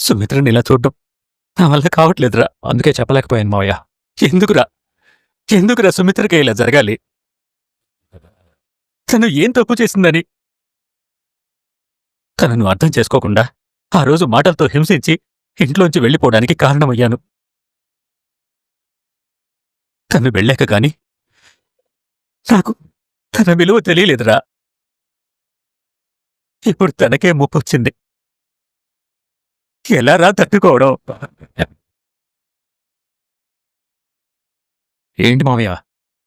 సుమిత్రని ఇలా చూడడం నా వల్ల కావట్లేదురా. అందుకే చెప్పలేకపోయాను మావయ్య. ఎందుకురా? ఎందుకురా సుమిత్రకి ఇలా జరగాలి? తను ఏం తప్పు చేసిందని? తనను అర్థం చేసుకోకుండా ఆ రోజు మాటలతో హింసించి ఇంట్లోంచి వెళ్ళిపోవడానికి కారణమయ్యాను. తను వెళ్ళాక గాని నాకు తన విలువ తెలియలేదురా. ఇప్పుడు తనకే ముప్పొచ్చింది. ఎలా రా తట్టుకోవడం? ఏంటి మావయ్య?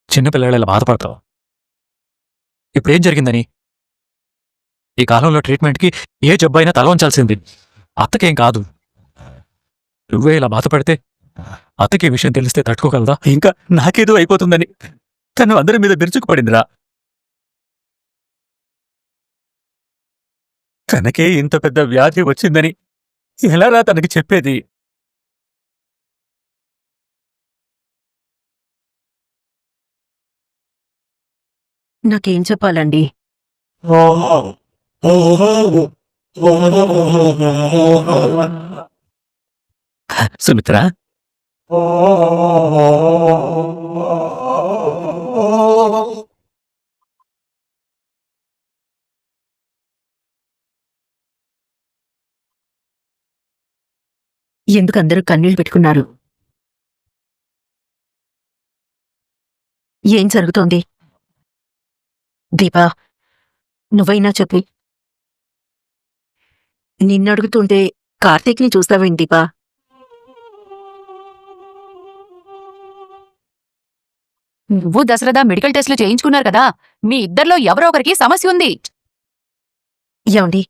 చిన్నపిల్లలు ఇలా బాధపడతావు? ఇప్పుడేం జరిగిందని? ఈ కాలంలో ట్రీట్మెంట్కి ఏ జబ్బు అయినా తల వంచాల్సింది. అత్తకేం కాదు. నువ్వే ఇలా బాధపడితే అత్తకి ఈ విషయం తెలిస్తే తట్టుకోగలదా? ఇంకా నాకేదో అయిపోతుందని తను అందరి మీద విరుచుకుపడిందిరా. తనకే ఇంత పెద్ద వ్యాధి వచ్చిందని ఎలారా తనకి చెప్పేది? నాకేం చెప్పాలండి? సుమిత్ర? ఎందుకు అందరూ కన్నీళ్ళు పెట్టుకున్నారు? ఏం జరుగుతోంది? దీపా నువ్వైనా చెప్పి. నిన్నడుగుతుంటే కార్తీక్ని చూస్తావేంటి దీపా? నువ్వు దశరథ మెడికల్ టెస్టులు చేయించుకున్నారు కదా మీ ఇద్దరిలో ఎవరో ఒకరికి సమస్య ఉంది. ఏమండి?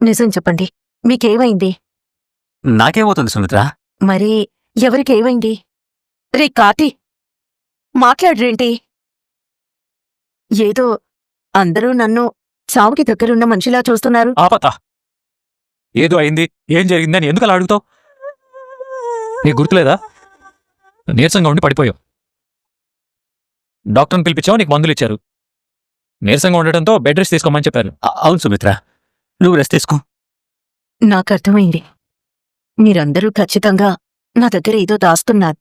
నిజం చెప్పండి. మీకేమైంది? నాకేమవుతుంది సుమిత్ర. మరి ఎవరికేమైంది? రే కార్తీ మాట్లాడరేంటి? ఏదో అందరూ నన్ను చావుకి దగ్గరున్న మనిషిలా చూస్తున్నారు. ఆపత. ఏదో అయింది ఏం జరిగిందని ఎందుకు అలా అడుగుతావు? నీకు గుర్తులేదా? నీరసంగా ఉండి పడిపోయావు. డాక్టర్ని పిలిపించావు నీకు మందులు ఇచ్చారు. నీరసంగా ఉండటంతో బెడ్ రెస్ట్ తీసుకోమని చెప్పారు. అవును సుమిత్ర నువ్వు రెస్ట్ తీసుకో. నాకు అర్థమైంది మీరందరూ ఖచ్చితంగా నా దగ్గర ఏదో దాస్తున్నారు.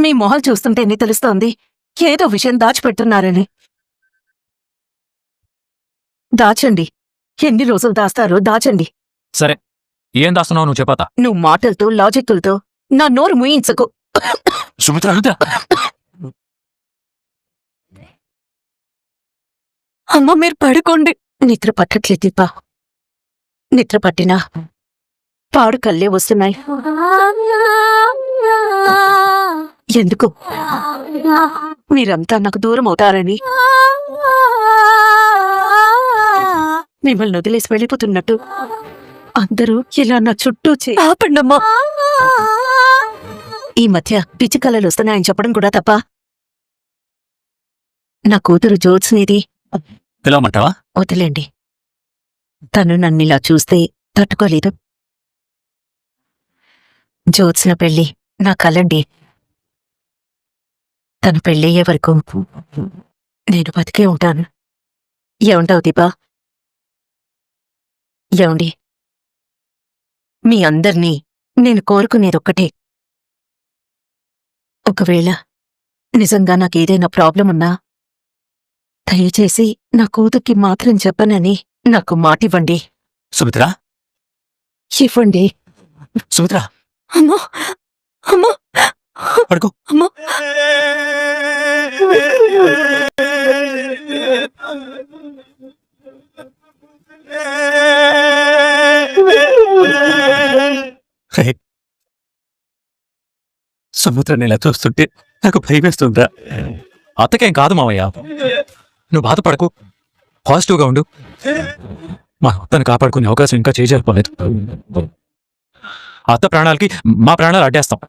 మీ మొహలు చూస్తుంటేనే తెలుస్తోంది? ఏదో విషయం దాచిపెడుతున్నారని. దాచండి. ఎన్ని రోజులు దాస్తారో దాచండి. సరే. ఏం దాస్తున్నావు నువ్వు చెప్పతా. నువ్వు మాటలతో లాజిక్కులతో నా నోరు ముయించకు. సుమిత్ర అమ్మ మీరు పడుకోండి. నిద్ర పట్టట్లే దీపా. నిద్ర పట్టినా పాడు కళ్ళే వస్తున్నాయి. ఎందుకు? మీరంతా నాకు దూరం అవుతారని. మిమ్మల్ని వదిలేసి వెళ్ళిపోతున్నట్టు. అందరూ ఇలా నా చుట్టూ చే- ఆపండమ్మా. ఈ మధ్య పిచ్చి కళలు వస్తున్నాయని చెప్పడం కూడా తప్ప. నా కూతురు జ్యోత్స్నిది పిలవమంటావా? వదిలేండి. తను నన్నిలా చూస్తే తట్టుకోలేదు. జ్యోత్స్న పెళ్ళి నా కలండి. తను పెళ్ళయ్యే వరకు నేను బతికే ఉంటాను. ఏమంటావు దీపా? ఏమండి? మీ అందర్నీ నేను కోరుకునేదొక్కటే. ఒకవేళ నిజంగా నాకేదైనా ప్రాబ్లం ఉన్నా దయచేసి నా కూతుర్కి మాత్రం చెప్పనని నాకు మాటివ్వండి. సుమిత్ర? ఇవ్వండి. సుమిత్ర? అమ్మో! అమ్మో! పడుకో. అమ్మో! సముద్రాన్ని ఇలా చూస్తుంటే నాకు భయం వేస్తుందా అత్తకేం కాదు మావయ్య. నువ్వు బాధపడకు. పాజిటివ్గా ఉండు. మా అత్తను కాపాడుకునే అవకాశం ఇంకా చేజారిపోలేదు. అత్త ప్రాణాలకి మా ప్రాణాలు అడ్డేస్తాం.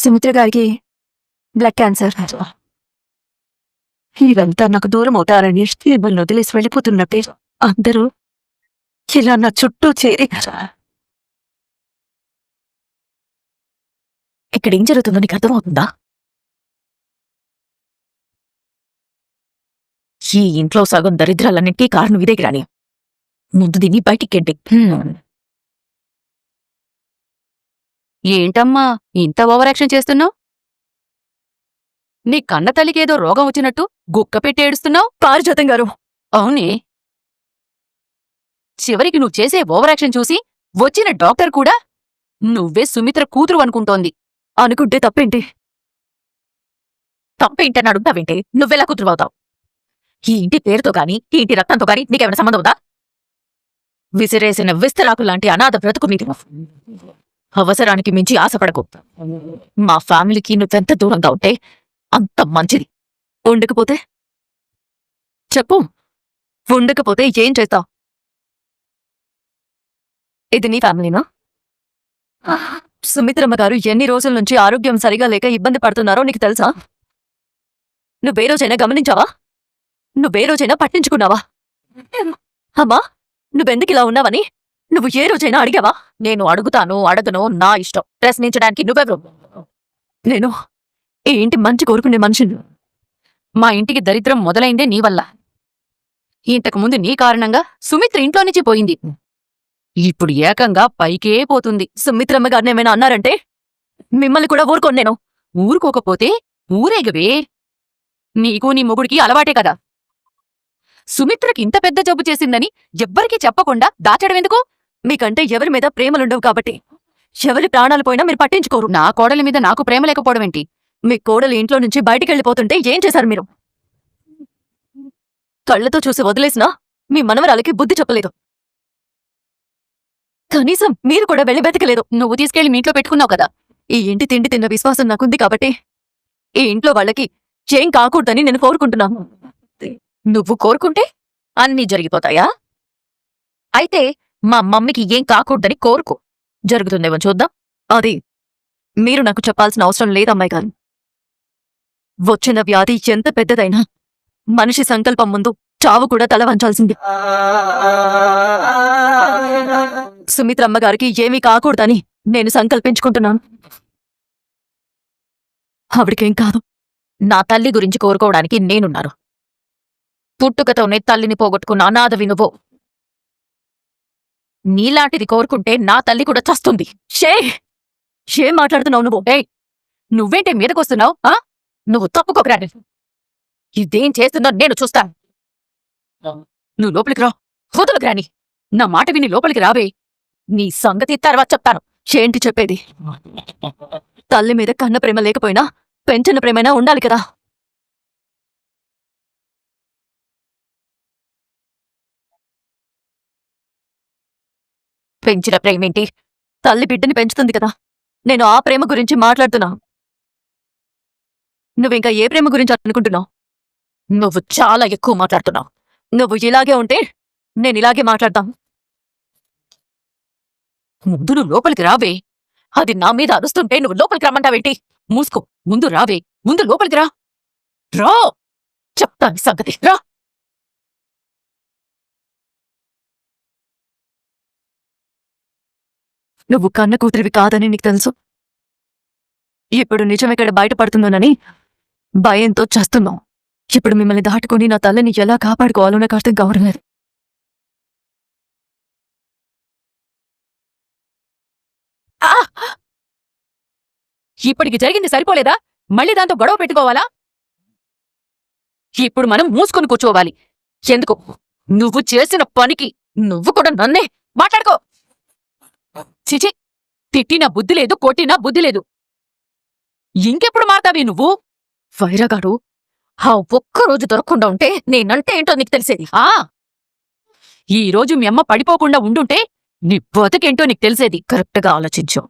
సుమిత్ర గారికి బ్లడ్ క్యాన్సర్ ఇదంతా నాకు దూరం అవుతారని మిమ్మల్ని వదిలేసి వెళ్ళిపోతున్నట్టే అందరూ ఇలా నా చుట్టూ చేరి ఇక్కడ ఏం జరుగుతుందో నీకు అర్థమవుతుందా? ఈ ఇంట్లో సగం దరిద్రాలన్నింటికీ కారణం ఇదే కానీ ముందు దీన్ని బయటికెడ్డి ఏంటమ్మా ఇంత ఓవరాక్షన్ చేస్తున్నావు? నీ కన్న తల్లికేదో రోగం వచ్చినట్టు గుక్క పెట్టి ఏడుస్తున్నావు? పారిజాతం గారు. అవునే. చివరికి నువ్వు చేసే ఓవరాక్షన్ చూసి వచ్చిన డాక్టర్ కూడా నువ్వే సుమిత్ర కూతురు అనుకుంటోంది. అనుకుంటే తప్పేంటి? తప్పేంటని అడుగుతావేంటి? నువ్వెలా కుదురువవుతావు ఈ ఇంటి పేరుతో గాని ఈ ఇంటి రక్తంతో గాని నీకేమైనా సంబంధం ఉందా? విసిరేసిన విస్తరాకు లాంటి అనాథ బ్రతుకు నీది అవసరానికి మించి ఆశపడకు. మా ఫ్యామిలీకి నువ్వెంత దూరంగా ఉంటే అంత మంచిది. ఉండకపోతే? చెప్పు. ఉండకపోతే ఏం చేస్తావు? ఇది నీ ఫ్యామిలీనా? సుమిత్రమ్మ గారు ఎన్ని రోజుల నుంచి ఆరోగ్యం సరిగా లేక ఇబ్బంది పడుతున్నారో నీకు తెలుసా? నువ్వే రోజైనా గమనించావా? నువ్వే రోజైనా పట్టించుకున్నావా? అమ్మా నువ్వెందుకు ఇలా ఉన్నావని? నువ్వు ఏ రోజైనా అడిగావా? నేను అడుగుతాను అడగను నా ఇష్టం. ప్రశ్నించడానికి నువ్వెవరు? నేను ఈ ఇంటి మంచి కోరుకునే మనిషిని. మా ఇంటికి దరిద్రం మొదలైందే నీ వల్ల. ఇంతకుముందు నీ కారణంగా సుమిత్ర ఇంట్లో నుంచి పోయింది. ఇప్పుడు ఏకంగా పైకే పోతుంది. సుమిత్రమ్మ గారిని ఏమైనా అన్నారంటే? మిమ్మల్ని కూడా ఊరుకోను నేను. ఊరుకోకపోతే ఊరేగవే. నీకు నీ మొగుడికి అలవాటే కదా. సుమిత్రకి ఇంత పెద్ద జబ్బు చేసిందని ఎవ్వరికీ చెప్పకుండా దాచడం ఎందుకు? మీకంటే ఎవరి మీద ప్రేమలుండవు కాబట్టి. ఎవరి ప్రాణాలు పోయినా మీరు పట్టించుకోరు. నా కోడలి మీద నాకు ప్రేమ లేకపోవడమేంటి మీ కోడలు ఇంట్లో నుంచి బయటికెళ్ళిపోతుంటే ఏం చేశారు మీరు? కళ్ళతో చూసి వదిలేసినా మీ మనవరాలకి బుద్ధి చెప్పలేదు. కనీసం మీరు కూడా వెళ్ళి బతకలేదు. నువ్వు తీసుకెళ్ళి మీ ఇంట్లో పెట్టుకున్నావు కదా. ఈ ఇంటి తిండి తిన్న విశ్వాసం నాకుంది కాబట్టి. ఈ ఇంట్లో వాళ్ళకి చేం కాకూడదని నేను కోరుకుంటున్నాను నువ్వు కోరుకుంటే అన్నీ జరిగిపోతాయా? అయితే మా మమ్మీకి ఏం కాకూడదని కోరుకో. జరుగుతుందేమో చూద్దాం. అది మీరు నాకు చెప్పాల్సిన అవసరం లేదమ్మాయి గారు. వచ్చిన వ్యాధి ఎంత పెద్దదైనా మనిషి సంకల్పం ముందు చావు కూడా తల వంచాల్సింది. సుమిత్రమ్మ గారికి ఏమీ కాకూడదని నేను సంకల్పించుకుంటున్నాను. ఆవిడకేం కాదు. నా తల్లి గురించి కోరుకోవడానికి నేనున్నాను పుట్టుకతోనే తల్లిని పోగొట్టుకున్న అనాథవి నువ్వు. నీలాంటిది కోరుకుంటే నా తల్లి కూడా చస్తుంది. షే! ఏం మాట్లాడుతున్నావు నువ్వు? ఏయ్! నువ్వేంటే మీదకొస్తున్నావు? ఆ? నువ్వు తప్పుకోకరా ఇదేం చేస్తుందో నేను చూస్తాను. నువ్వు లోపలికి రా. వదులు గ్రాని నా మాట విని లోపలికి రావే. నీ సంగతి తర్వాత చెప్తాను. ఏంటి చెప్పేది? తల్లి మీద కన్న ప్రేమ లేకపోయినా పెంచిన ప్రేమైనా ఉండాలి కదా. పెంచిన ప్రేమేంటి? తల్లి బిడ్డని పెంచుతుంది కదా. నేను ఆ ప్రేమ గురించి మాట్లాడుతున్నా. నువ్వింకా ఏ ప్రేమ గురించి అనుకుంటున్నావు? నువ్వు చాలా ఎక్కువ మాట్లాడుతున్నావు. నువ్వు ఇలాగే ఉంటే నేను ఇలాగే మాట్లాడతాం ముందు నువ్వు లోపలికి రావే. అది నా మీద అరుస్తుంటే నువ్వు లోపలికి రమ్మంటావేంటి? మూసుకో. ముందు రావే. ముందు లోపలికి రా. రా! చెప్తాను సంగతి. రా! నువ్వు కన్న కూతురివి కాదని నీకు తెలుసు? ఇప్పుడు నిజం ఇక్కడ బయటపడుతుందోనని భయంతో చేస్తున్నావు. ఇప్పుడు మిమ్మల్ని దాటుకొని నా తల్లిని ఎలా కాపాడుకోవాలో నాకు అర్థం కావడం లేదు. ఇప్పటికి జరిగింది సరిపోలేదా? మళ్ళీ దాంతో గొడవ పెట్టుకోవాలా? ఇప్పుడు మనం మూసుకొని కూర్చోవాలి. ఎందుకు? నువ్వు చేసిన పనికి నువ్వు కూడా నన్నే మాట్లాడుకో. చిచి తిట్టినా బుద్ధి లేదు కొట్టినా బుద్ధి లేదు. ఇంకెప్పుడు మారుతావి నువ్వు? వైరగాడు ఆ ఒక్క రోజు దొరకకుండా ఉంటే నేనంటే ఏంటో నీకు తెలిసేది? ఆ! ఈ రోజు మీ అమ్మ పడిపోకుండా ఉండుంటే నీ బతుకేంటో నీకు తెలిసేది. కరెక్ట్గా ఆలోచించు.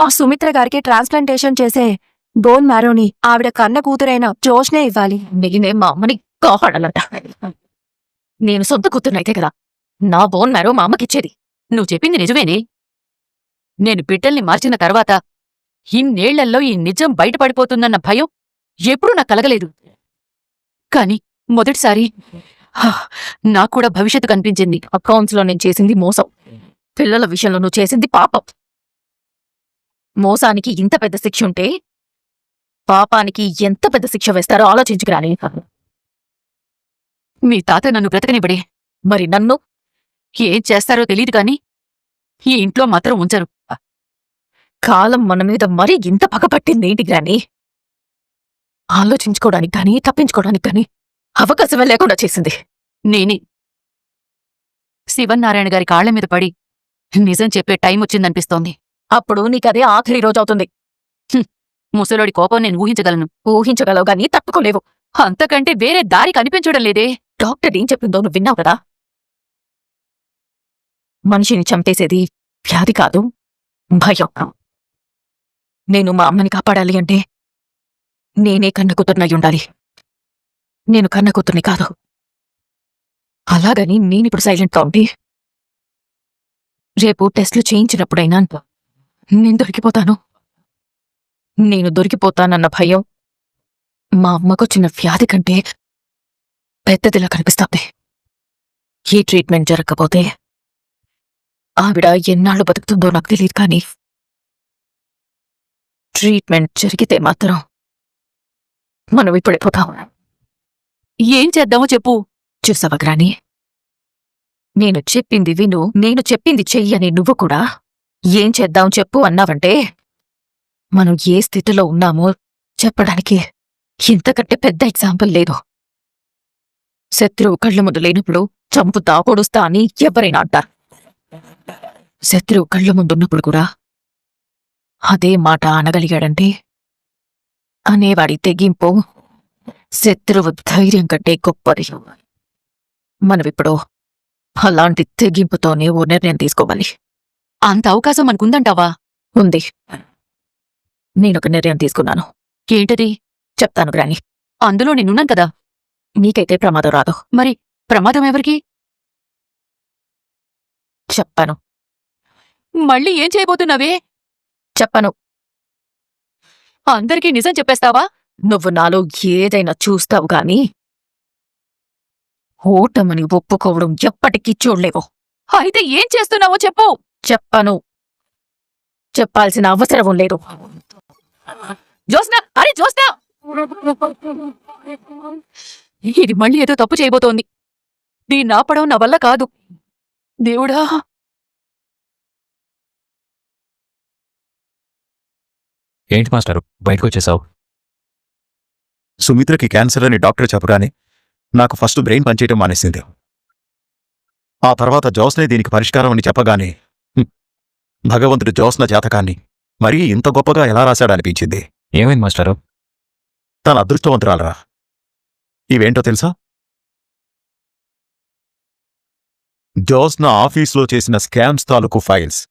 ఆ సుమిత్ర గారికి ట్రాన్స్ప్లాంటేషన్ చేసే బోన్ మ్యారోని ఆవిడ కన్న కూతురైన జోష్నే ఇవ్వాలి. నేనే మా అమ్మని కాపాడాలట. నేను సొంత కూతురునైతే కదా నా బోన్ మ్యారో మా అమ్మకిచ్చేది నువ్వు చెప్పింది నిజమేనే. నేను బిడ్డల్ని మార్చిన తర్వాత ఇన్నేళ్ళల్లో ఈ నిజం బయటపడిపోతుందన్న భయం ఎప్పుడూ నాకు కలగలేదు. కానీ మొదటిసారి నాకు కూడా భవిష్యత్తు కనిపించింది. అకౌంట్స్లో నేను చేసింది మోసం. పిల్లల విషయంలో నువ్వు చేసింది పాపం. మోసానికి ఇంత పెద్ద శిక్ష ఉంటే పాపానికి ఎంత పెద్ద శిక్ష వేస్తారో ఆలోచించుకురాని మీ తాత నన్ను బ్రతకనివ్వడే. మరి నన్ను ఏం చేస్తారో తెలియదు కానీ ఈ ఇంట్లో మాత్రం ఉంచరు. కాలం మన మీద మరీ ఇంత పగపట్టింది ఏంటి గ్రాని ఆలోచించుకోవడానికి కానీ తప్పించుకోవడానికి కానీ అవకాశమే లేకుండా చేసింది. నేనే. శివన్నారాయణ గారి కాళ్ళ మీద పడి నిజం చెప్పే టైం వచ్చిందనిపిస్తోంది. అప్పుడు నీకదే ఆఖరి రోజవుతుంది ముసలోడి కోపం నేను ఊహించగలను. ఊహించగలవు గానీ తట్టుకోలేవు అంతకంటే వేరే దారి కనిపించడం లేదే. డాక్టర్ ఏం చెప్పిందో నువ్వు విన్నావు కదా? మనిషిని చంపేసేది వ్యాధి కాదు భయం. నేను మా అమ్మని కాపాడాలి అంటే నేనే కన్న ఉండాలి. నేను కన్న కూతుర్ని కాదు. అలాగని నేనిప్పుడు సైలెంట్గా ఉండి రేపు టెస్టులు చేయించినప్పుడైనా నేను దొరికిపోతాను. నేను దొరికిపోతానన్న భయం మా అమ్మకొచ్చిన వ్యాధి కంటే పెద్దదిలా కనిపిస్తుంది. ఈ ట్రీట్మెంట్ జరగకపోతే ఆవిడ ఎన్నాళ్ళు బతుకుతుందో నాకు తెలియదు కానీ ట్రీట్మెంట్ జరిగితే మాత్రం మనం ఇప్పుడే పోతాం ఏం చేద్దామో చెప్పు. చూసావా గ్రాని? నేను చెప్పింది విను నేను చెప్పింది చెయ్యని నువ్వు కూడా. ఏం చేద్దాం చెప్పు అన్నావంటే మనం ఏ స్థితిలో ఉన్నామో చెప్పడానికి ఇంతకంటే పెద్ద ఎగ్జాంపుల్ లేదు. శత్రువు కళ్ళ ముందు లేనప్పుడు చంపుతా పొడుస్తా అని ఎవరైనా అంటారు. శత్రువు కళ్ళ ముందున్నప్పుడు కూడా అదే మాట అనగలిగాడంటే అనేవాడి తెగింపు శత్రువు ధైర్యం కంటే గొప్పది. మనమిప్పుడు అలాంటి తెగింపుతోనే ఓ నిర్ణయం తీసుకోవాలి. అంత అవకాశం మనకుందంటావా? ఉంది. నేనొక నిర్ణయం తీసుకున్నాను. ఏంటది? చెప్తాను గ్రాని అందులో నేనున్నాను కదా. నీకైతే ప్రమాదం రాదు. మరి ప్రమాదం ఎవరికి? చెప్పను. మళ్ళీ ఏం చేయబోతున్నావే? చెప్పను. అందరికీ నిజం చెప్పేస్తావా? నువ్వు నాలో ఏదైనా చూస్తావు గాని. ఓటమని ఒప్పుకోవడం ఎప్పటికీ చూడలేవు. అయితే ఏం చేస్తున్నావో చెప్పు. చెప్పను. చెప్పాల్సిన అవసరం లేదు. జోస్నా అరే జోస్నా ఇది మళ్ళీ ఏదో తప్పు చేయబోతోంది. దీన్ని ఆపడం నా వల్ల కాదు. దేవుడా! ఏంటి మాస్టారు? బయటకు వచ్చేసావు. సుమిత్రకి క్యాన్సర్ అని డాక్టర్ చెప్పగానే నాకు ఫస్ట్ బ్రెయిన్ పనిచేయటం మానేసింది. ఆ తర్వాత జోస్నే దీనికి పరిష్కారం అని చెప్పగానే భగవంతుడు జోస్న జాతకాన్ని మరీ ఇంత గొప్పగా ఎలా రాశాడనిపించింది? ఏమైంది మాస్టారు? తన అదృష్టవంతురాలరా. ఇవేంటో తెలుసా? జోస్న ఆఫీస్లో చేసిన స్కామ్స్ తాలూకు ఫైల్స్.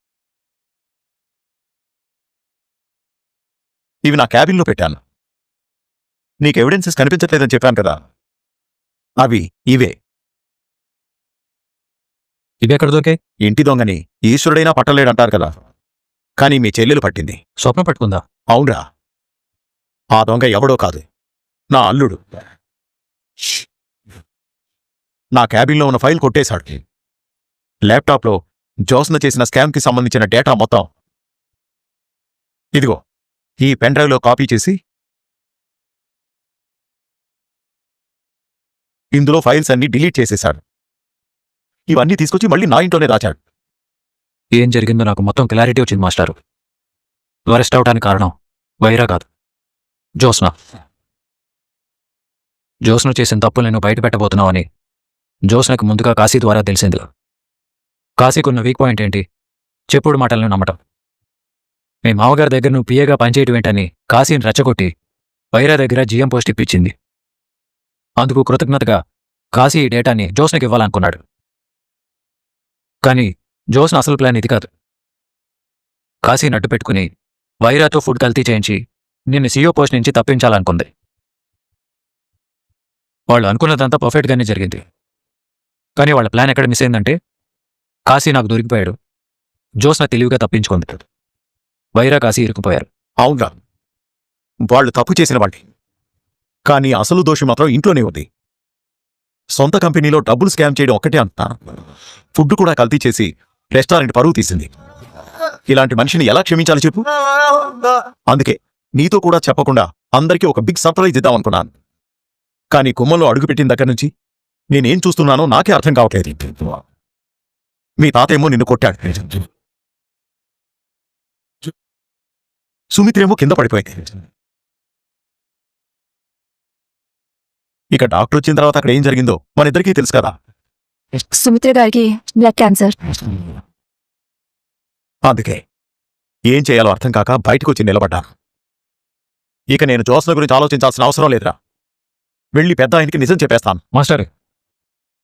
ఇవి నా క్యాబిన్లో పెట్టాను. నీకు ఎవిడెన్సెస్ కనిపించట్లేదని చెప్పాను కదా. అవి ఇవే. ఇవి ఎక్కడ దొరికాయి? ఇంటి దొంగని ఈశ్వరుడైనా పట్టలేడంటారు కదా. కానీ మీ చెల్లెలు పట్టింది. స్వప్నం పట్టుకుందా? అవునరా. ఆ దొంగ ఎవడో కాదు. నా అల్లుడు. నా క్యాబిన్లో ఉన్న ఫైల్ కొట్టేశాడు. ల్యాప్టాప్లో జోస్న చేసిన స్కామ్కి సంబంధించిన డేటా మొత్తం. ఇదిగో. ఈ పెన్ డ్రైవ్లో కాపీ చేసి ఇందులో ఫైల్స్ అన్ని డిలీట్ చేసేశాడు. ఇవన్నీ తీసుకొచ్చి మళ్ళీ నా ఇంట్లోనే దాచాడు. ఏం జరిగిందో నాకు మొత్తం క్లారిటీ వచ్చింది మాస్టారు. అరెస్ట్ అవడానికి కారణం వైరా కాదు. జోస్న. జోస్న చేసిన తప్పులు నేను బయటపెట్టబోతున్నావని జోస్నకు ముందుగా కాశీ ద్వారా తెలిసింది. కాశీకున్న వీక్ పాయింట్ ఏంటి? చెప్పుడు మాటలను నమ్మటం. మీ మామగారి దగ్గర నువ్వు పిఏగా పనిచేయటం ఏంటని కాశీని రెచ్చగొట్టి వైరా దగ్గర జీఎం పోస్ట్ ఇప్పించింది. అందుకు కృతజ్ఞతగా కాశీ ఈ డేటాని జోస్నకి ఇవ్వాలనుకున్నాడు. కానీ జోస్న అసలు ప్లాన్ ఇది కాదు. కాశీ నడ్డు పెట్టుకుని వైరాతో ఫుడ్ కల్తీ చేయించి నిన్ను సీఓ పోస్ట్ నుంచి తప్పించాలనుకుంది. వాళ్ళు అనుకున్నదంతా పర్ఫెక్ట్గానే జరిగింది. కానీ వాళ్ళ ప్లాన్ ఎక్కడ మిస్ అయిందంటే కాశీ నాకు దొరికిపోయాడు. జోస్న తెలివిగా తప్పించుకుంది. వైరా కాశీ ఇరుకుపోయారు అవునా వాళ్ళు తప్పు చేసిన వాళ్ళే. కానీ అసలు దోషి మాత్రం ఇంట్లోనే ఉంది. సొంత కంపెనీలో డబ్బులు స్కామ్ చేయడం ఒక్కటే అంతా. ఫుడ్ కూడా కల్తీ చేసి రెస్టారెంట్ పరువు తీసింది. ఇలాంటి మనిషిని ఎలా క్షమించాలి చెప్పు. అందుకే నీతో కూడా చెప్పకుండా అందరికీ ఒక బిగ్ సర్ప్రైజ్ ఇద్దాం అనుకున్నాను. కానీ కుమ్మంలో అడుగుపెట్టిన దగ్గర నుంచి నేనేం చూస్తున్నానో నాకే అర్థం కావట్లేదు. మీ తాతేమో నిన్ను కొట్టాడు. సుమిత్రేమో కింద పడిపోయింది ఇక డాక్టర్ వచ్చిన తర్వాత అక్కడ ఏం జరిగిందో మన ఇద్దరికీ తెలుసు కదా. సుమిత్ర గారికి బ్లడ్ క్యాన్సర్. అందుకే ఏం చేయాలో అర్థం కాక బయటకు వచ్చి నిలబడ్డాను ఇక నేను జోస్న గురించి ఆలోచించాల్సిన అవసరం లేదురా. వెళ్ళి పెద్ద ఆయనకి నిజం చెప్పేస్తాను. మాస్టర్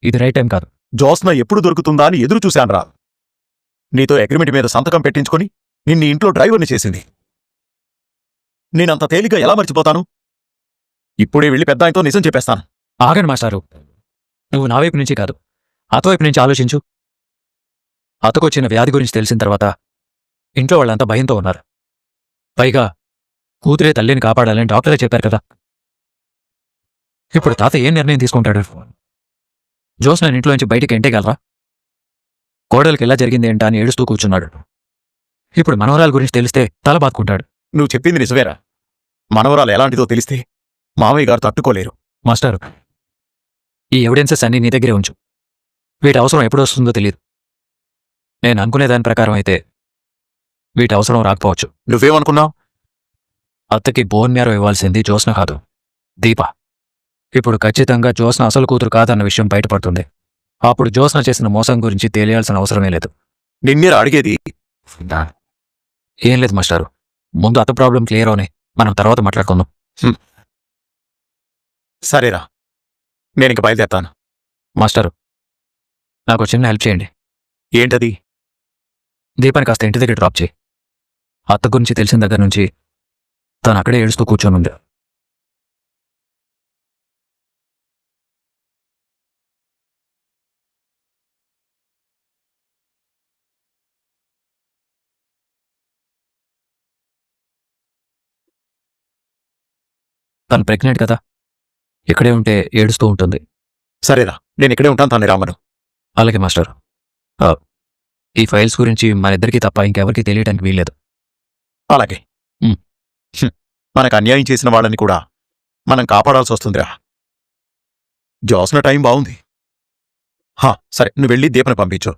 ఇది రైట్ టైం కాదు. జోస్న ఎప్పుడు దొరుకుతుందా అని ఎదురు చూశానురా. నీతో అగ్రిమెంట్ మీద సంతకం పెట్టించుకొని నిన్ను ఇంట్లో డ్రైవర్ని చేసింది. నేనంత తేలిక ఎలా మర్చిపోతాను? ఇప్పుడే వెళ్ళి పెద్ద ఆయనతో నిజం చెప్పేస్తాను. ఆగండి మాస్టారు. నువ్వు నా వైపు నుంచి కాదు. అతవైపు నుంచి ఆలోచించు. అతకొచ్చిన వ్యాధి గురించి తెలిసిన తర్వాత ఇంట్లో వాళ్ళంతా భయంతో ఉన్నారు. పైగా కూతురే తల్లిని కాపాడాలని డాక్టరే చెప్పారు కదా. ఇప్పుడు తాత ఏం నిర్ణయం తీసుకుంటాడు? జోస్ నేను ఇంట్లో నుంచి బయటికి ఎంటేగలరా కోడలికి ఎలా జరిగింది ఏంటా అని ఏడుస్తూ కూర్చున్నాడు. ఇప్పుడు మనోరాల గురించి తెలిస్తే తల బాదుకుంటాడు. నువ్వు చెప్పింది నిజమేరా. మనవరాలు ఎలాంటిదో తెలిస్తే మామయ్య గారు తట్టుకోలేరు. మాస్టర్ ఈ ఎవిడెన్సెస్ అన్నీ నీ దగ్గరే ఉంచు. వీటి అవసరం ఎప్పుడు వస్తుందో తెలియదు. నేను అనుకునే దాని ప్రకారం అయితే వీటి అవసరం రాకపోవచ్చు. నువ్వేమనుకున్నావు? అత్తకి బోన్ మ్యారో ఇవ్వాల్సింది జ్యోత్స్న కాదు. దీప. ఇప్పుడు ఖచ్చితంగా జ్యోత్స్న అసలు కూతురు కాదన్న విషయం బయటపడుతుంది. అప్పుడు జ్యోత్స్న చేసిన మోసం గురించి తెలియాల్సిన అవసరమే లేదు. నిన్నేరా అడిగేది? ఏం లేదు మాస్టారు. ముందు అత్త ప్రాబ్లం క్లియర్ అవునే మనం తర్వాత మాట్లాడుకుందాం. సరేరా. నేను ఇంక బయలుదేరతాను. మాస్టారు నాకు చిన్న హెల్ప్ చేయండి. ఏంటది? దీపాన్ని కాస్త ఇంటి దగ్గర డ్రాప్ చేయి. అత్త గురించి తెలిసిన దగ్గర నుంచి తను అక్కడే ఏడుస్తూ కూర్చొని ఉంది తను ప్రెగ్నెంట్ కదా. ఇక్కడే ఉంటే ఏడుస్తూ ఉంటుంది. సరేరా నేను ఇక్కడే ఉంటాను తాను రామను. అలాగే మాస్టర్. ఆ, ఈ ఫైల్స్ గురించి మన ఇద్దరికీ తప్ప ఇంకెవరికి తెలియడానికి వీల్లేదు. అలాగే. ఉమ్. హ్మ్. మనకు అన్యాయం చేసిన వాళ్ళని కూడా మనం కాపాడాల్సి వస్తుందిరా. జోస్న టైం బాగుంది. హా సరే నువ్వు వెళ్ళి దీపని పంపించు.